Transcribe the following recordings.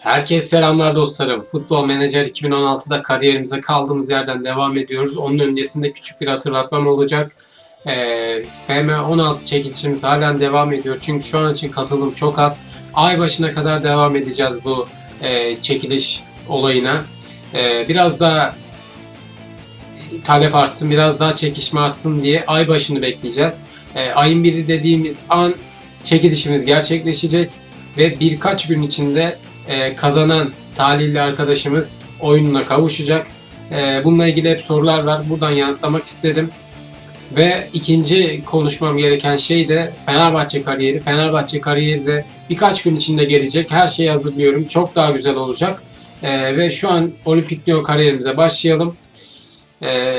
Herkese selamlar dostlarım. Futbol Menajer 2016'da kariyerimize kaldığımız yerden devam ediyoruz. Onun öncesinde küçük bir hatırlatmam olacak. Ee, FM16 çekilişimiz halen devam ediyor. Çünkü şu an için katılım çok az. Ay başına kadar devam edeceğiz bu e, çekiliş olayına. Ee, biraz daha talep artsın, biraz daha çekişme artsın diye ay başını bekleyeceğiz. Ee, ayın biri dediğimiz an çekilişimiz gerçekleşecek ve birkaç gün içinde e, kazanan talihli arkadaşımız oyununa kavuşacak. E, bununla ilgili hep sorular var. Buradan yanıtlamak istedim. Ve ikinci konuşmam gereken şey de Fenerbahçe kariyeri. Fenerbahçe kariyeri de birkaç gün içinde gelecek. Her şeyi hazırlıyorum. Çok daha güzel olacak. E, ve şu an Olimpik Lyon kariyerimize başlayalım. E,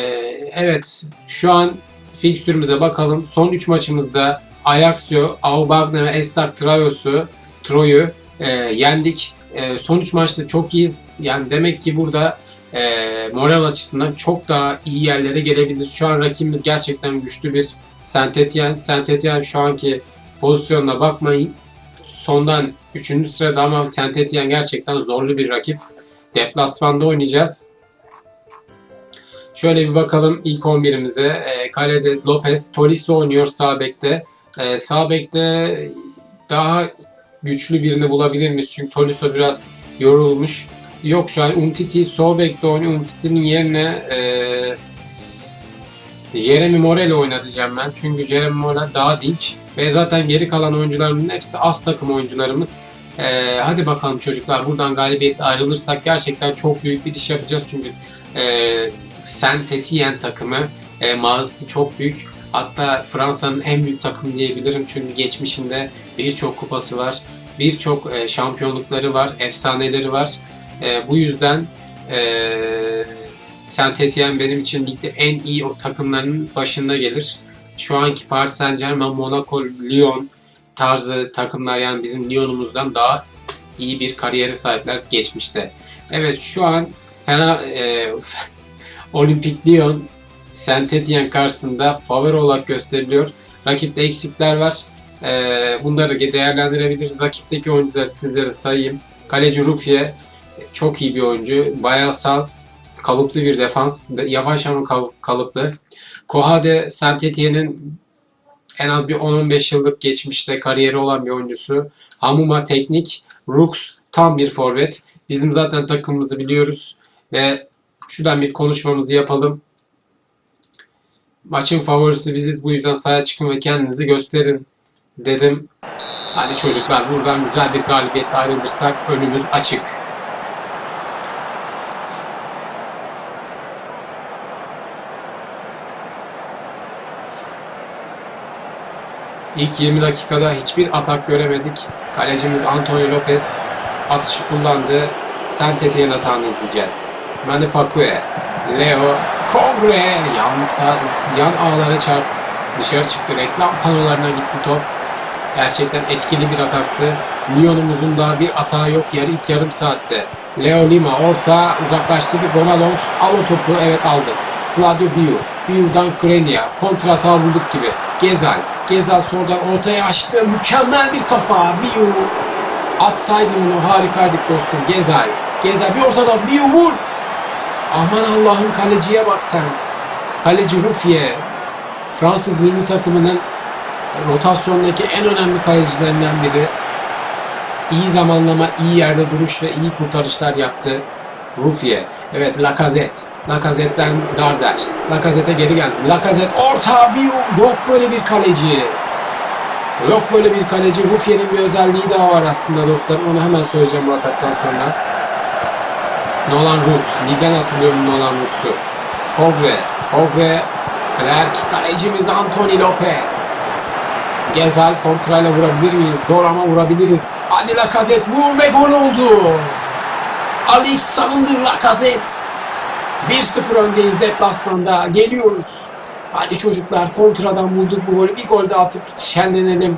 evet, şu an fikstürümüze bakalım. Son 3 maçımızda Ajaxio, Aubagne ve Estak Trayos'u, Troy'u e, yendik. E, son 3 maçta çok iyiyiz. Yani demek ki burada e, moral açısından çok daha iyi yerlere gelebilir. Şu an rakibimiz gerçekten güçlü bir Saint Etienne. Saint Etienne şu anki pozisyonuna bakmayın. Sondan 3. sırada ama Saint Etienne gerçekten zorlu bir rakip. Deplasmanda oynayacağız. Şöyle bir bakalım ilk 11'imize. E, kalede Lopez, Tolisso oynuyor sağ bekte. E, sağ bekte daha güçlü birini bulabilir miyiz? Çünkü Tolisso biraz yorulmuş. Yok şu an Umtiti sol bekte oynuyor. Umtiti'nin yerine e, Jeremy Morel'i oynatacağım ben. Çünkü Jeremy Morel daha dinç. Ve zaten geri kalan oyuncularımızın hepsi az takım oyuncularımız. E, hadi bakalım çocuklar buradan galibiyetle ayrılırsak gerçekten çok büyük bir iş yapacağız. Çünkü e, Saint Etienne takımı e, mağazası çok büyük. Hatta Fransa'nın en büyük takımı diyebilirim. Çünkü geçmişinde birçok kupası var. Birçok e, şampiyonlukları var. Efsaneleri var. E, bu yüzden e, Saint Etienne benim için ligde en iyi o takımların başında gelir. Şu anki Paris Saint Germain, Monaco, Lyon tarzı takımlar yani bizim Lyon'umuzdan daha iyi bir kariyere sahipler geçmişte. Evet şu an fena e, Olimpik Lyon Saint Etienne karşısında favori olarak gösteriliyor. Rakipte eksikler var. Ee, bunları değerlendirebiliriz. Rakipteki oyuncuları sizlere sayayım. Kaleci Rufie çok iyi bir oyuncu. Bayağı sağ, kalıplı bir defans. Yavaş ama kal- kalıplı. Kohade Saint Etienne'in en az bir 10-15 yıllık geçmişte kariyeri olan bir oyuncusu. Hamuma teknik. Rux tam bir forvet. Bizim zaten takımımızı biliyoruz. Ve şuradan bir konuşmamızı yapalım. Maçın favorisi biziz. Bu yüzden sahaya çıkın ve kendinizi gösterin dedim. Hadi çocuklar buradan güzel bir galibiyetle ayrılırsak önümüz açık. İlk 20 dakikada hiçbir atak göremedik. Kalecimiz Antonio Lopez atışı kullandı. Saint Etienne atağını izleyeceğiz. Manu Pacquiao, Leo, Kongre yan, yan ağlara çarp dışarı çıktı. Reklam panolarına gitti top. Gerçekten etkili bir ataktı. Lyon'umuzun da bir atağı yok yarı ilk yarım saatte. Leo Lima orta uzaklaştırdı. Gonalons al o topu evet aldık. Claudio Biu. Biu'dan Grenia. Kontra atağı bulduk gibi. Gezal. Gezal sonradan ortaya açtı. Mükemmel bir kafa. Biu. Atsaydın onu harikaydık dostum. Gezal. Gezal bir ortada. Biu vur. Aman Allah'ım kaleciye bak sen. Kaleci Rufie. Fransız milli takımının rotasyondaki en önemli kalecilerinden biri. İyi zamanlama, iyi yerde duruş ve iyi kurtarışlar yaptı. Rufie. Evet Lacazette. Lacazette'den Darder. Lacazette geri geldi. Lacazette orta bir yok böyle bir kaleci. Yok böyle bir kaleci. Rufie'nin bir özelliği daha var aslında dostlarım. Onu hemen söyleyeceğim bu ataktan sonra. Nolan Rooks. Ligden hatırlıyorum Nolan Rooks'u. Kogre. Kogre. Clerk. Kalecimiz Anthony Lopez. Gezal kontrayla vurabilir miyiz? Zor ama vurabiliriz. Hadi Lacazette vur ve gol oldu. Alexander Lacazette. 1-0 öndeyiz deplasmanda. Geliyoruz. Hadi çocuklar kontradan bulduk bu golü. Bir gol de atıp şenlenelim.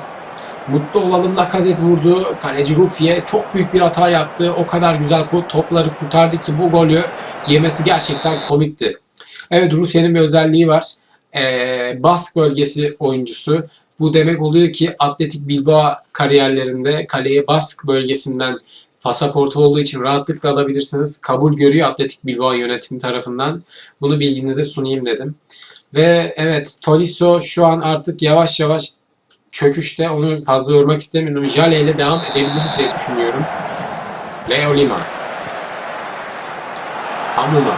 Mutlu olalım. Lacazette vurdu. Kaleci Rufie çok büyük bir hata yaptı. O kadar güzel topları kurtardı ki bu golü yemesi gerçekten komikti. Evet Rufie'nin bir özelliği var. Ee, Bask bölgesi oyuncusu. Bu demek oluyor ki Atletik Bilbao kariyerlerinde kaleye Bask bölgesinden pasaportu olduğu için rahatlıkla alabilirsiniz. Kabul görüyor Atletik Bilbao yönetimi tarafından. Bunu bilginize sunayım dedim. Ve evet Tolisso şu an artık yavaş yavaş çöküşte. Onu fazla yormak istemiyorum. Jale ile devam edebiliriz diye düşünüyorum. Leo Lima. Amuma.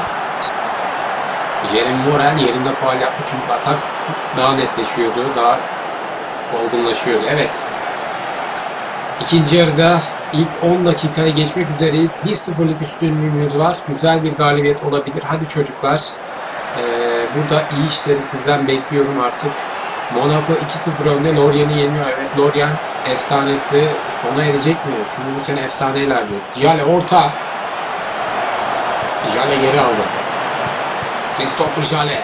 Jeremy Morel yerinde faal yaptı çünkü atak daha netleşiyordu, daha olgunlaşıyordu. Evet. İkinci yarıda ilk 10 dakikayı geçmek üzereyiz. 1-0'lık üstünlüğümüz var. Güzel bir galibiyet olabilir. Hadi çocuklar. Ee, burada iyi işleri sizden bekliyorum artık. Monaco 2-0 önde Lorient'i yeniyor. Evet Lorient efsanesi sona erecek mi? Çünkü bu sene efsaneylerdi. Jale orta. Jale geri aldı. Christopher Jale.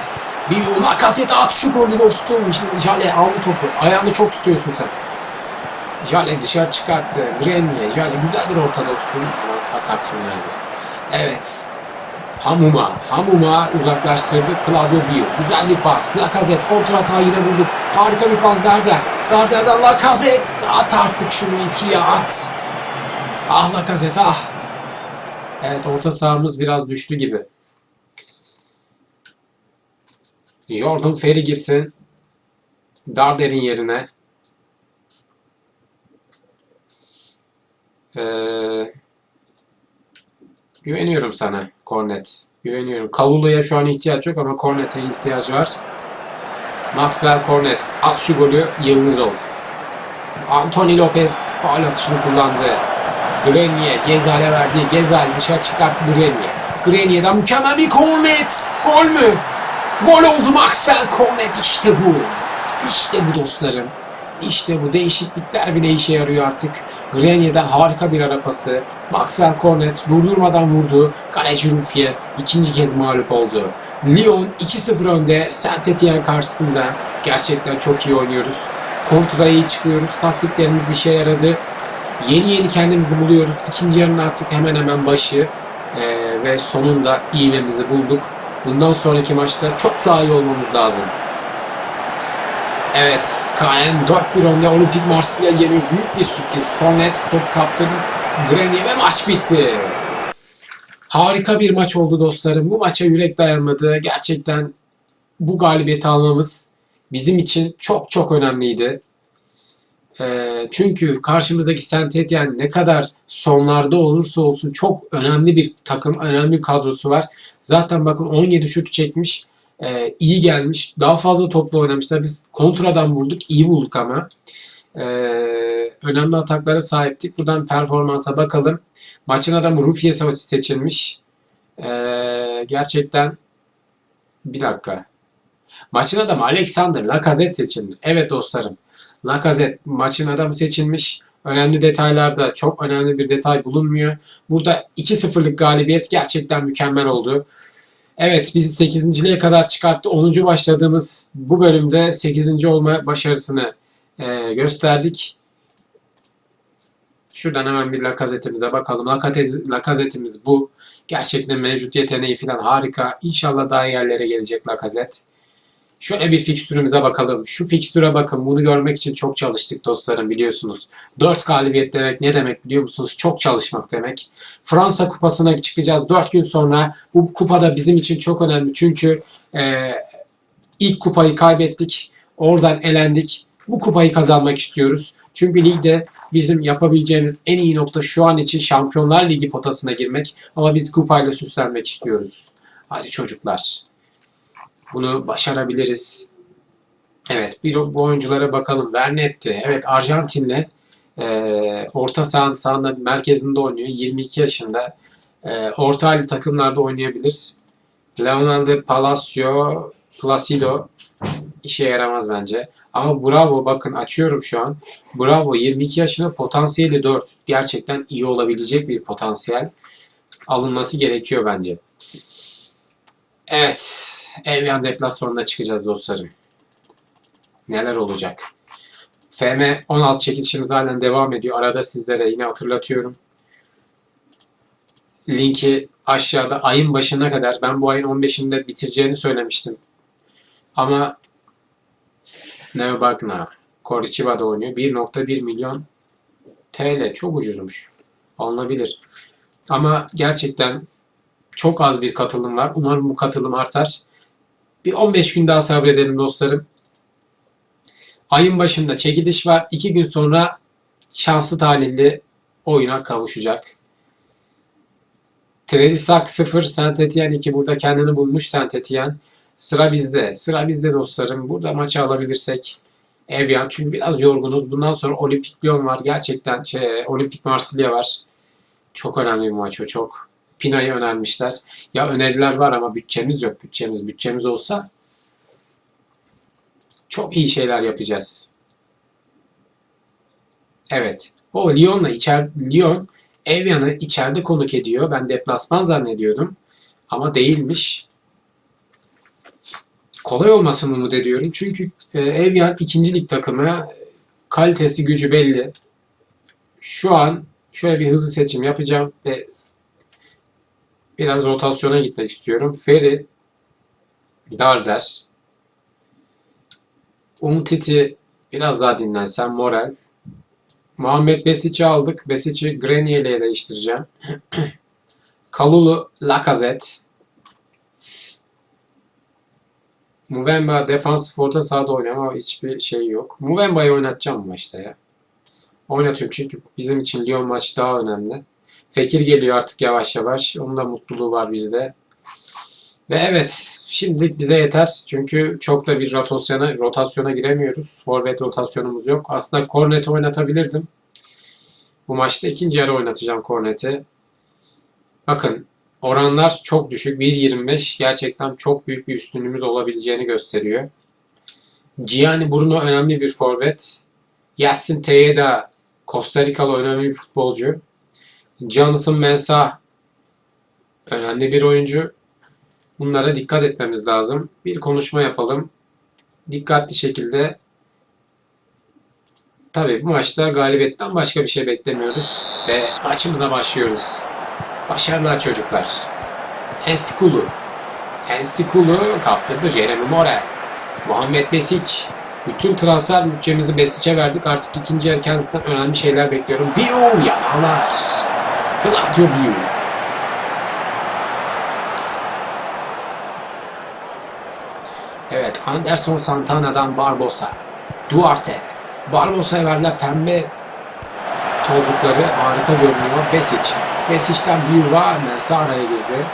Bir Lacazette at şu golü dostum. Şimdi Jale aldı topu. Ayağını çok tutuyorsun sen. Jale dışarı çıkarttı. Grenier. Jale güzel bir orta dostum. Ama atak sona erdi. Evet. Hamuma. Hamuma uzaklaştırdı. Claudio Bio. Güzel bir pas. Lacazette kontra hata yine bulduk. Harika bir pas Darder. Darder'den Lacazette. At artık şunu ikiye at. Ah Lacazette ah. Evet orta sahamız biraz düştü gibi. Jordan Ferry girsin. Darder'in yerine. Ee, güveniyorum sana Cornet. Güveniyorum. Kavulu'ya şu an ihtiyaç yok ama Cornet'e ihtiyaç var. Maxwell Cornet. At şu golü. Yıldız ol. Anthony Lopez faal atışını kullandı. Grenier Gezal'e verdi. Gezal dışarı çıkarttı Grenier. Grenier'den mükemmel bir Cornet. Gol mü? Gol oldu Maxwell Cornet. İşte bu. İşte bu dostlarım. İşte bu değişiklikler bile işe yarıyor artık. Grenier'den harika bir ara pası. Maxwell Cornet durdurmadan vurdu. Kaleci Ruffier ikinci kez mağlup oldu. Lyon 2-0 önde Saint Etienne karşısında. Gerçekten çok iyi oynuyoruz. Kontraya iyi çıkıyoruz. Taktiklerimiz işe yaradı. Yeni yeni kendimizi buluyoruz. İkinci yarının artık hemen hemen başı eee, ve sonunda iğnemizi bulduk. Bundan sonraki maçta çok daha iyi olmamız lazım. Evet, KM 4-1 önde Olimpik Marsilya yeniyor. Büyük bir sürpriz. Cornet top kaptı. Grenier ve maç bitti. Harika bir maç oldu dostlarım. Bu maça yürek dayanmadı. Gerçekten bu galibiyeti almamız bizim için çok çok önemliydi. Ee, çünkü karşımızdaki Saint Etienne ne kadar sonlarda olursa olsun çok önemli bir takım, önemli bir kadrosu var. Zaten bakın 17 şut çekmiş, ee, iyi gelmiş, daha fazla toplu oynamışlar. Biz kontradan vurduk, iyi bulduk ama. Ee, önemli ataklara sahiptik. Buradan performansa bakalım. Maçın adamı Rufiye Savaşı seçilmiş. Ee, gerçekten bir dakika. Maçın adamı Alexander Lacazette seçilmiş. Evet dostlarım. Lacazette maçın adamı seçilmiş. Önemli detaylarda çok önemli bir detay bulunmuyor. Burada 2-0'lık galibiyet gerçekten mükemmel oldu. Evet bizi 8.liğe kadar çıkarttı. 10. başladığımız bu bölümde 8. olma başarısını e, gösterdik. Şuradan hemen bir Lacazette'imize bakalım. Lacazette- Lacazette'imiz bu. Gerçekten mevcut yeteneği falan harika. İnşallah daha yerlere gelecek Lacazette. Şöyle bir fikstürümüze bakalım. Şu fikstüre bakın. Bunu görmek için çok çalıştık dostlarım biliyorsunuz. 4 galibiyet demek ne demek biliyor musunuz? Çok çalışmak demek. Fransa kupasına çıkacağız 4 gün sonra. Bu kupada bizim için çok önemli. Çünkü e, ilk kupayı kaybettik. Oradan elendik. Bu kupayı kazanmak istiyoruz. Çünkü ligde bizim yapabileceğimiz en iyi nokta şu an için Şampiyonlar Ligi potasına girmek. Ama biz kupayla süslenmek istiyoruz. Hadi çocuklar. Bunu başarabiliriz. Evet bir bu oyunculara bakalım. Vernetti. Evet Arjantinli. e, orta sahanın sahanda merkezinde oynuyor. 22 yaşında. E, orta halli takımlarda oynayabilir. Leonardo Palacio, Placido işe yaramaz bence. Ama Bravo bakın açıyorum şu an. Bravo 22 yaşında potansiyeli 4. Gerçekten iyi olabilecek bir potansiyel. Alınması gerekiyor bence. Evet. Evian deplasmanına çıkacağız dostlarım. Neler olacak? FM 16 çekilişimiz halen devam ediyor. Arada sizlere yine hatırlatıyorum. Linki aşağıda ayın başına kadar ben bu ayın 15'inde bitireceğini söylemiştim. Ama ne bakna Korçiva'da oynuyor. 1.1 milyon TL çok ucuzmuş. Alınabilir. Ama gerçekten çok az bir katılım var. Umarım bu katılım artar. Bir 15 gün daha sabredelim dostlarım. Ayın başında çekiliş var. 2 gün sonra şanslı talihli oyuna kavuşacak. Tredisak 0, Saint Etienne 2 burada kendini bulmuş Saint Etienne. Sıra bizde. Sıra bizde dostlarım. Burada maçı alabilirsek Evian çünkü biraz yorgunuz. Bundan sonra Olimpik Lyon var. Gerçekten şey, Olimpik Marsilya var. Çok önemli bir maç o çok. Pina'yı önermişler. Ya öneriler var ama bütçemiz yok. Bütçemiz bütçemiz olsa çok iyi şeyler yapacağız. Evet. O Lyon'la içer Lyon Evian'ı içeride konuk ediyor. Ben deplasman zannediyordum. Ama değilmiş. Kolay olmasını umut ediyorum. Çünkü e, Evian ikinci lig takımı. Kalitesi, gücü belli. Şu an şöyle bir hızlı seçim yapacağım ve biraz rotasyona gitmek istiyorum. Ferry, Darder, Umtiti biraz daha dinlensem, Morel. Muhammed Besic'i aldık. Besic'i Grenier ile değiştireceğim. Kalulu, Lacazette. Muvemba defansif orta sahada oynuyor hiçbir şey yok. Muvemba'yı oynatacağım maçta ya. Oynatıyorum çünkü bizim için Lyon maçı daha önemli. Fekir geliyor artık yavaş yavaş. Onun da mutluluğu var bizde. Ve evet şimdilik bize yeter. Çünkü çok da bir rotasyona, rotasyona giremiyoruz. Forvet rotasyonumuz yok. Aslında Kornet'i oynatabilirdim. Bu maçta ikinci yarı oynatacağım Kornet'i. Bakın oranlar çok düşük. 1.25 gerçekten çok büyük bir üstünlüğümüz olabileceğini gösteriyor. Gianni Bruno önemli bir forvet. Yassin Tejeda Costa Rikalı önemli bir futbolcu. Jonathan Mensah önemli bir oyuncu. Bunlara dikkat etmemiz lazım. Bir konuşma yapalım. Dikkatli şekilde Tabii bu maçta galibiyetten başka bir şey beklemiyoruz. Ve maçımıza başlıyoruz. Başarılar çocuklar. Enskulu. Enskulu kaptırdı Jeremy Morel. Muhammed Besic. Bütün transfer bütçemizi Besic'e verdik. Artık ikinci yarı kendisinden önemli şeyler bekliyorum. Biu yanalar. Claudio Biu. Evet, Anderson Santana'dan Barbosa. Duarte. Barbosa'ya verilen pembe tozlukları harika görünüyor. Besic. Besic'ten Biuva Mensah araya girdi.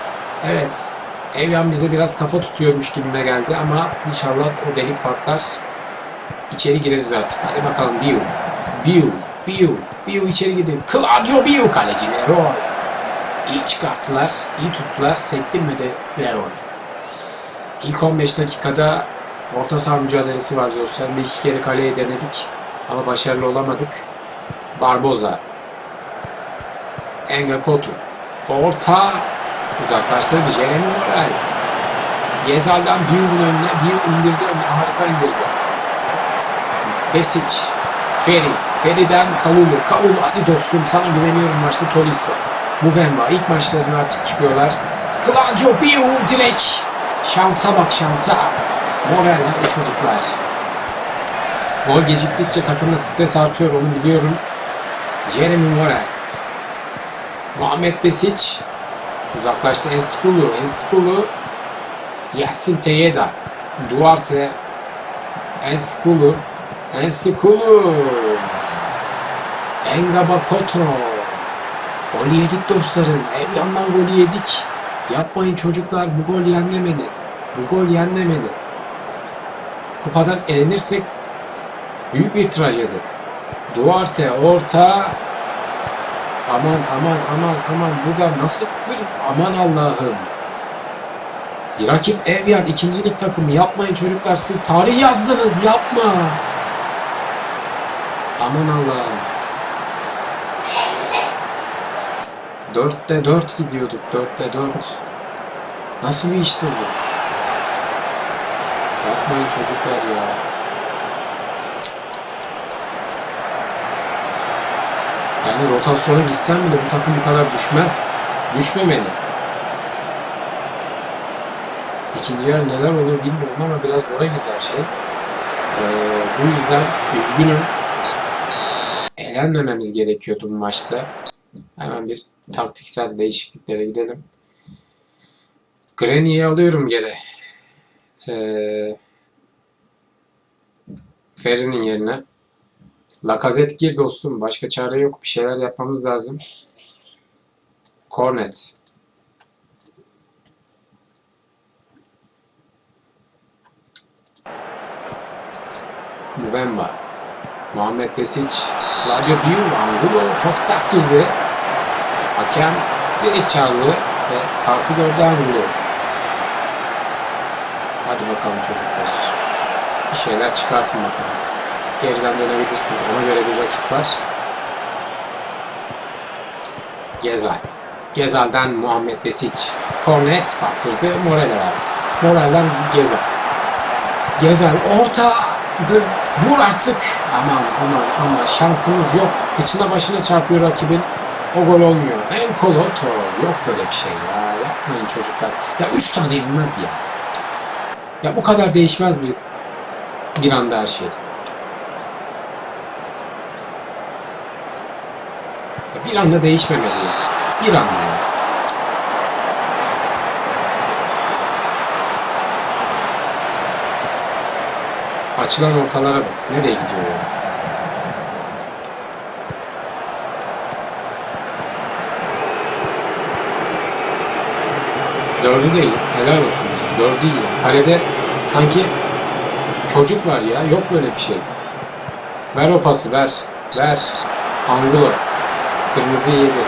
Evet, Evyan bize biraz kafa tutuyormuş gibime geldi ama inşallah o delik patlar. İçeri gireriz artık. Hadi bakalım Biu. Biu. Biu. Biu içeri gidiyor. Claudio Biu kaleci Leroy. İyi çıkarttılar. iyi tuttular. Sektirmedi Leroy. İlk 15 dakikada orta saha mücadelesi var dostlar. Bir iki kere kaleye denedik. Ama başarılı olamadık. Barboza. Enga Kotu. Orta. Uzaklaştırdı. Jeremy Morel. Gezal'dan Biu'nun önüne. Biu indirdi önüne. Harika indirdi. Besic. Ferry. Ferry'den Kalulu. Kalulu hadi dostum sana güveniyorum maçta Tolisso. Muvemba ilk maçlarına artık çıkıyorlar. Claudio Biu direkt. Şansa bak şansa. Morel hadi çocuklar. Gol geciktikçe takımda stres artıyor onu biliyorum. Jeremy Morel. Muhammed Besic. Uzaklaştı Enskulu. Enskulu. Yassin Tejeda. Duarte. Enskulu. Enskulu. Engaba Koto. Golü yedik dostlarım. Ev yandan golü yedik. Yapmayın çocuklar bu gol yenmemeli. Bu gol yenmemeli. Kupadan elenirsek büyük bir trajedi. Duarte orta. Aman aman aman aman burada nasıl bir aman Allah'ım. Rakip Evian ikincilik takımı yapmayın çocuklar siz tarih yazdınız yapma. Aman Allah'ım. Dörtte dört gidiyorduk dörtte dört. Nasıl bir iştir bu? Yapmayın çocuklar ya. Yani rotasyona gitsem bile bu takım bu kadar düşmez. Düşmemeli. İkinci yarı neler olur bilmiyorum ama biraz zora girdi her şey. Ee, bu yüzden üzgünüm. Elenmememiz gerekiyordu bu maçta. Hemen bir taktiksel değişikliklere gidelim. Granny'yi alıyorum geri. Ee, Ferry'nin yerine. Lacazette gir dostum. Başka çare yok. Bir şeyler yapmamız lazım. Cornet. Muvemba. Muhammed Besic. Claudio. Angulo çok sert girdi. Hakem direkt çağırdı ve kartı gördü Angulo. Hadi bakalım çocuklar. Bir şeyler çıkartın bakalım. Geriden dönebilirsin. Ona göre bir rakip var. Gezal. Gezal'den Muhammed Besic. Cornet kaptırdı. Moral'e verdi. Moral'den Gezal. Gezal orta. Vur artık. Aman aman aman şansımız yok. Kıçına başına çarpıyor rakibin. O gol olmuyor. En koloto. Yok böyle bir şey ya. Yapmayın çocuklar. Ya 3 tane yenilmez ya. Ya bu kadar değişmez bir bir anda her şey. Bir anda değişmemeli. Bir anda ya. Açılan ortalara bak. Nereye gidiyor ya? Dördü de iyi. Helal olsun diyeceğim. Dördü iyi. Kalede sanki çocuk var ya. Yok böyle bir şey. Ver o pası ver. Ver. Angulo. Kırmızı yedi.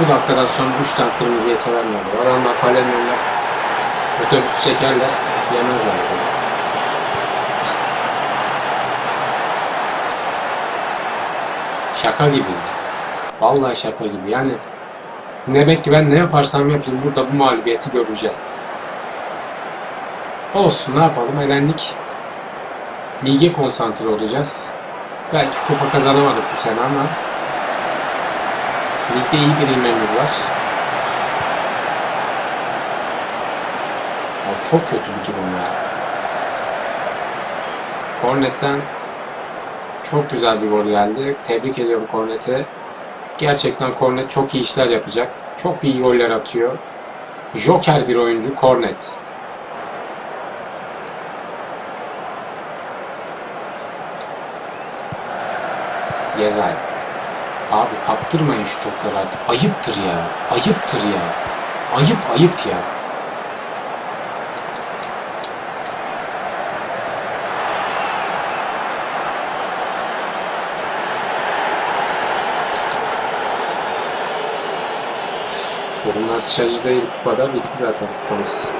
Bu dakikadan sonra 3 tane kırmızı yeseler ne olur? Adamlar kalenin önüne otobüs çekerler. Yemezler. Böyle. Şaka gibi. Vallahi şaka gibi. Yani demek ki ben ne yaparsam yapayım burada bu mağlubiyeti göreceğiz. Olsun ne yapalım elendik. Lige konsantre olacağız. Belki kupa kazanamadık bu sene ama ligde iyi bir ilmemiz var. Ya çok kötü bir durum ya. Kornet'ten çok güzel bir gol geldi. Tebrik ediyorum Kornet'e. Gerçekten Kornet çok iyi işler yapacak. Çok iyi goller atıyor. Joker bir oyuncu Kornet. Gezal. Abi kaptırmayın şu topları artık. Ayıptır ya. Ayıptır ya. Ayıp ayıp ya. Durumlar şaşırtıcı değil kupada. Bitti zaten kupamız.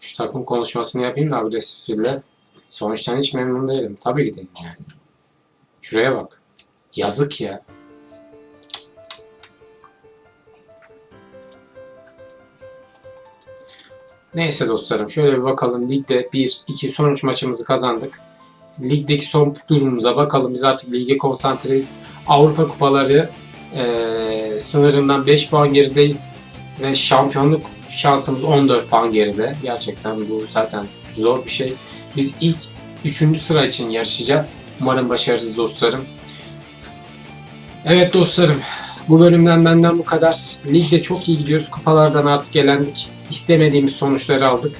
Şu takım konuşmasını yapayım da agresifle. Sonuçtan hiç memnun değilim. Tabii ki değilim yani. Şuraya bak. Yazık ya. Neyse dostlarım şöyle bir bakalım. Ligde 1-2 sonuç maçımızı kazandık. Ligdeki son durumumuza bakalım. Biz artık lige konsantreyiz. Avrupa kupaları eee, sınırından 5 puan gerideyiz. Ve şampiyonluk şansımız 14 puan geride. Gerçekten bu zaten zor bir şey. Biz ilk 3. sıra için yarışacağız. Umarım başarırız dostlarım. Evet dostlarım. Bu bölümden benden bu kadar. Ligde çok iyi gidiyoruz. Kupalardan artık elendik. İstemediğimiz sonuçları aldık.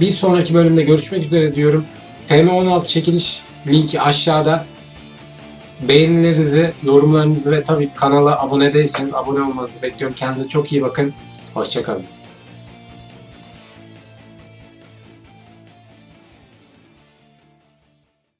Bir sonraki bölümde görüşmek üzere diyorum. FM16 çekiliş linki aşağıda. Beğenilerinizi, yorumlarınızı ve tabii kanala abone değilseniz abone olmanızı bekliyorum. Kendinize çok iyi bakın. Hoşçakalın.